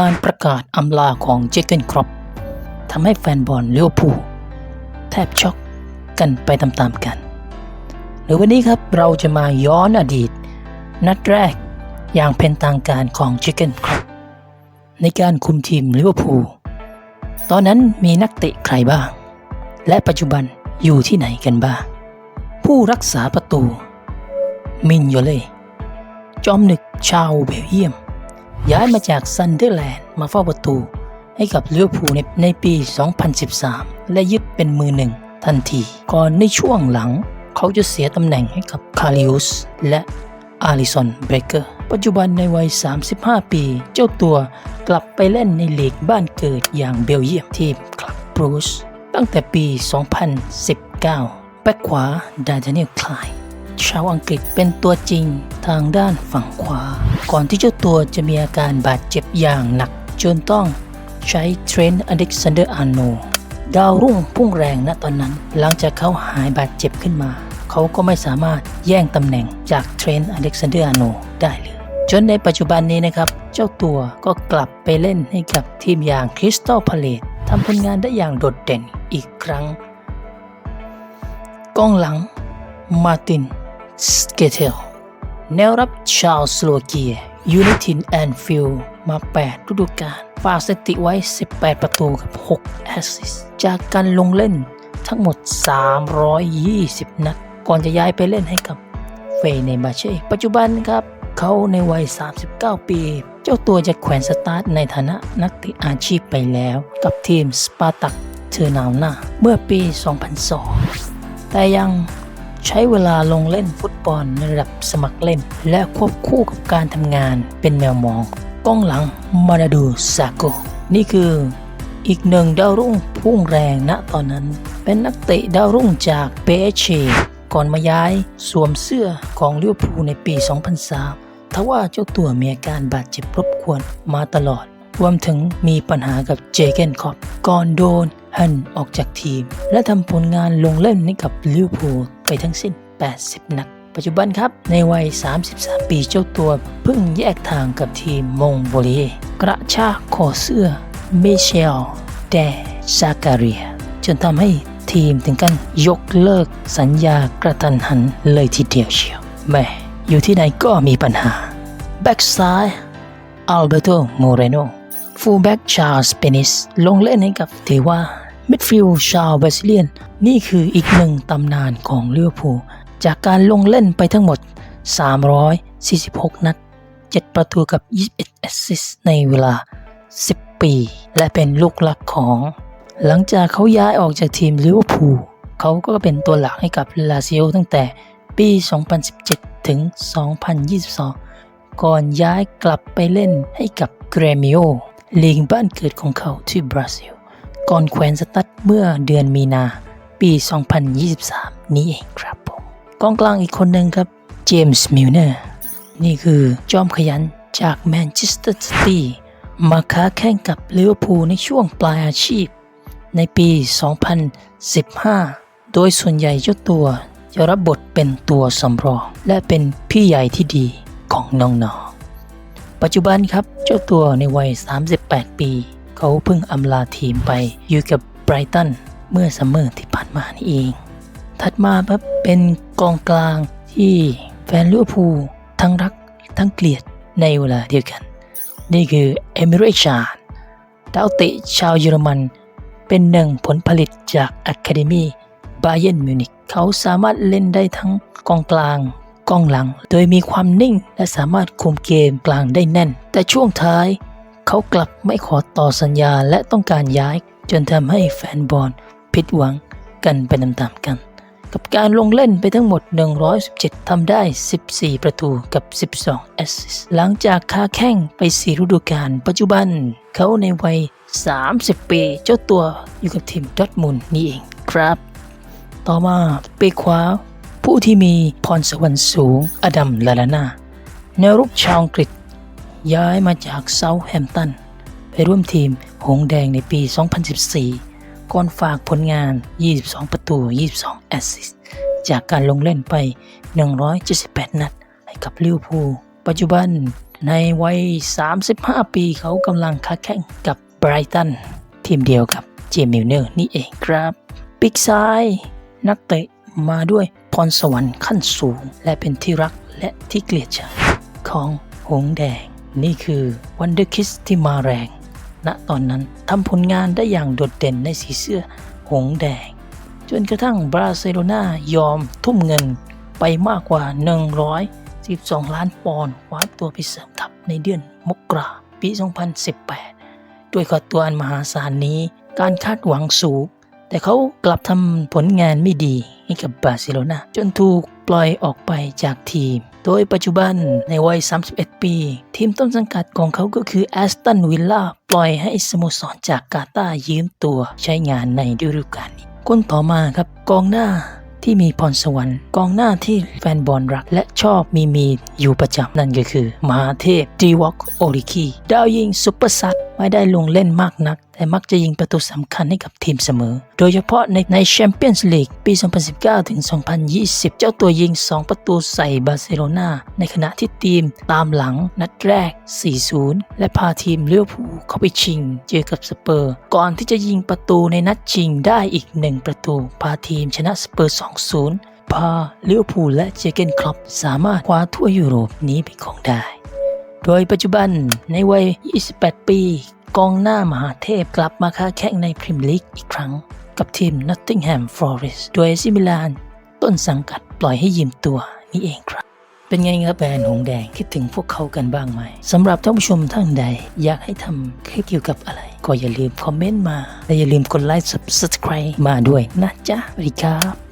การประกาศอำลาของเจเกนครอปทำให้แฟนบอลเลี้ยวภูแทบช็อกกันไปตามๆกัน หรือวันนี้ครับเราจะมาย้อนอดีต นัดแรกอย่างเป็นทางการของเจเกนครอปในการคุมทีมลิเวอร์พูลตอนนั้นมีนักเตะใครบ้าง และปัจจุบันอยู่ที่ไหนกันบ้าง ผู้รักษาประตู มินโยเล่จอมหนึกชาวเบลเยียม ย้ายมาจากซันเดอร์แลนด์มาเฝ้าประตู ให้กับลิเวอร์พูลในในปี 2013 และยึดเป็นมือหนึ่งทันที ก่อนในช่วงหลัง เขาจะเสียตำแหน่งให้กับคาริอุสและอาริสันเบรเกอร์ ปัจจุบันในวัย 35 ปี เจ้าตัวกลับไปเล่นในลีกบ้านเกิดอย่างเบลเยียมทีมคลับบรูซตั้งแต่ปี 2019 แบ็คขวาดา n านียลคลาย ชาวอังกฤษเป็นตัวจริงทางด้านฝั่งขวา ก่อนที่เจ้าตัวจะมีอาการบาดเจ็บอย่างหนัก จนต้องใช้เทรนต์อเล็กซานเดอร์อาร์โนดาวรุ่งพุ่งแรงณตอนนั้น หลังจากเขาหายบาดเจ็บขึ้นมา เขาก็ไม่สามารถแย่งตำแหน่งจากเทรนต์อเล็กซานเดอร์อาร์โนได้เลย จนในปัจจุบันนี้นะครับ เจ้าตัวก็กลับไปเล่นให้กับทีมอย่างคริสตัลพาเลตทำผลงานได้อย่างโดดเด่นอีกครั้งกองหลังมาติน สเกเทลแนวรับชาวสโลเกียยูนิทินแอนฟิลมา 8 ฤดูกาลฝากสถิติไว้ 18 ประตูกับ 6 แอสซิสจากการลงเล่นทั้งหมด 320 นัด ก่อนจะย้ายไปเล่นให้กับเฟเนบาเช่ ปัจจุบันครับ เขาในวัย 39 ปี เจ้าตัวจะแขวนสตาร์ทในฐานะนักเตะอาชีพไปแล้ว กับทีมสปาร์ตักเทอร์นาวนาเมื่อปี 2002 แต่ยัง ใช้เวลาลงเล่นฟุตบอลในระดับสมัครเล่น และควบคู่กับการทำงานเป็นแมวมองกล้องหลังมาดาดูซาโก นี่คืออีกหนึ่งดาวรุ่งพุ่งแรงณตอนนั้น เป็นนักเตะดาวรุ่งจากเปเชก่อนมาย้ายสวมเสื้อของลิเวอร์พูลในปี 2003ทว่าเจ้าตัวมีอาการบาดเจ็บรบกวนมาตลอด รวมถึงมีปัญหากับเจเกนคอปก่อนโดนฮันออกจากทีม และทำผลงานลงเล่นให้กับลิเวอร์พูล ไปทั้งสิ้น 80 นัด ปัจจุบันครับ ในวัย 33 ปีเจ้าตัวเพิ่งแยกทางกับทีมมงโบเลียกระชากคอเสื้อเมเชลแดซาการีย จนทำให้ทีมถึงกันยกเลิกสัญญากระตันหันเลยทีเดียวเชียวแม่อยู่ที่ไหนก็มีปัญหา แบ็กซ้ายอัลเบโตโมเรโนฟูลแบ็กชาร์ลส์เปนิสลงเล่นให้กับเทว่า มิดฟิลด์ชาวบราซิเลียน นี่คืออีกหนึ่งตำนานของลิเวอร์พูลจากการลงเล่นไปทั้งหมด 346 นัด 7 ประตูกับ 21 แอสซิสต์ในเวลา 10 ปี และเป็นลูกหลักของ หลังจากเขาย้ายออกจากทีมลิเวอร์พูลเขาก็เป็นตัวหลักให้กับลาซิโอตั้งแต่ปี 2017 ถึง 2022 ก่อนย้ายกลับไปเล่นให้กับเกรมิโอลีกบ้านเกิดของเขาที่บราซิล ก่อนแขวนสตัดเมื่อเดือนมีนาปี 2023 นี้เองครับผมกองกลางอีกคนหนึ่งครับเจมส์มิลเนอร์นี่คือจอมขยันจากแมนเชสเตอร์ซิตี้มาค้าแข่งกับลิเวอร์พูลในช่วงปลายอาชีพ ในปี 2015 โดยส่วนใหญ่เจ้าตัวจะรับบทเป็นตัวสำรอง และเป็นพี่ใหญ่ที่ดีของน้องๆ ปัจจุบันครับเจ้าตัวในวัย 38 ปี เขาเพิ่งอำลาทีมไปอยู่กับไบรตันเมื่อซัมเมอร์ที่ผ่านมานี่เอง ถัดมาครับเป็นกองกลางที่แฟนลิเวอร์พูลทั้งรักทั้งเกลียดในเวลาเดียวกัน นี่คือเอมิเรชานดาวเตะชาวเยอรมัน เป็นหนึ่งผลผลิตจากอะคาเดมีบาเยนมิวนิกเขาสามารถเล่นได้ทั้งกองกลางกองหลัง โดยมีความนิ่งและสามารถคุมเกมกลางได้แน่น แต่ช่วงท้าย เขากลับไม่ขอต่อสัญญาและต้องการย้าย จนทำให้แฟนบอลผิดหวังกันไปตามๆกัน กับการลงเล่นไปทั้งหมด 117ทำได้ 14 ประตูกับ 12 แอสซิสหลังจากค้าแข่งไป4ฤดูกาลปัจจุบัน เขาในวัย 30 ปี เจ้าตัวอยู่กับทีมดอทมุนด์นี่เองครับ ต่อมาเปกขวาผู้ที่มีพรสวรรค์สูงอดัมลาลานาแนวรุกชาวอังกฤษ ย้ายมาจากเซาท์แฮมป์ตันไปร่วมทีมหงส์แดงในปี 2014 ก่อนฝากผลงาน 22 ประตู 22 แอสซิสต์จากการลงเล่นไป 178 นัด ให้กับลิเวอร์พูล ปัจจุบันในวัย 35 ปีเขากำลังค้าแข่งกับไบรตัน ทีมเดียวกับเจมิลเนอร์นี่เองครับปีกซ้าย นักเตะมาด้วยพรสวรรค์ขั้นสูง และเป็นที่รักและที่เกลียดชังของหงส์แดง นี่คือวันเดอร์คิสที่มาแรง ณตอนนั้นทำผลงานได้อย่างโดดเด่นในสีเสื้อหงส์แดง จนกระทั่งบราเซโลนายอมทุ่มเงินไปมากกว่า 112 ล้านปอนด์คว้าตัวไปเสริมทัพในเดือนมกราปี 2018 ด้วยค่าตัวอันมหาศาลนี้การคาดหวังสูง แต่เขากลับทำผลงานไม่ดีให้กับบาร์เซโลนาจนถูก ปล่อยออกไปจากทีม โดยปัจจุบันในวัย 31 ปี ทีมต้นสังกัดของเขาก็คือแอสตันวิลล่าปล่อยให้สโมสรจากกาตาร์ยืมตัวใช้งานในฤดูกาลนี้ คนต่อมาครับกองหน้าที่มีพรสวรรค์กองหน้าที่แฟนบอลรักและชอบมีมีอยู่ประจำนั่นก็คือ มหาเทพดีวอกโอริคีดาวยิงซุปเปอร์ซัต ไม่ได้ลงเล่นมากนัก แต่มักจะยิงประตูสำคัญให้กับทีมเสมอ โดยเฉพาะในในแชมเปี้ยนส์ลีกปี 2019 ถึง 2020 เจ้าตัวยิง 2 ประตูใส่บาร์เซโลนาในขณะที่ทีมตามหลังนัดแรก 4-0 และพาทีมเลี้ยวผูเข้าไปชิง เจอกับสเปอร์ ก่อนที่จะยิงประตูในนัดชิงได้อีกหนึ่งประตู พาทีมชนะสเปอร์ 2-0พาเลี้ยวผูและเจเกนคลอปสามารถคว้าทั่วยุโรปนี้เป็นของได้ โดยปัจจุบันในวัย 28 ปี กองหน้ามหาเทพกลับมาค้าแข่งในพรีเมียร์ลีกอีกครั้ง กับทีม Nottingham Forest โดยซิมิลาน ต้นสังกัดปล่อยให้ยืมตัวนี่เองครับเป็นไงครับแบรนด์หงแดงคิดถึงพวกเขากันบ้างไหมสำหรับท่านผู้ชมท่านใด อยากให้ทำคลิปเกี่ยวกับอะไร ก็อย่าลืมคอมเมนต์มา และอย่าลืมกดไลค์ Subscribe มาด้วยนะจ๊ะสวัสดีครับ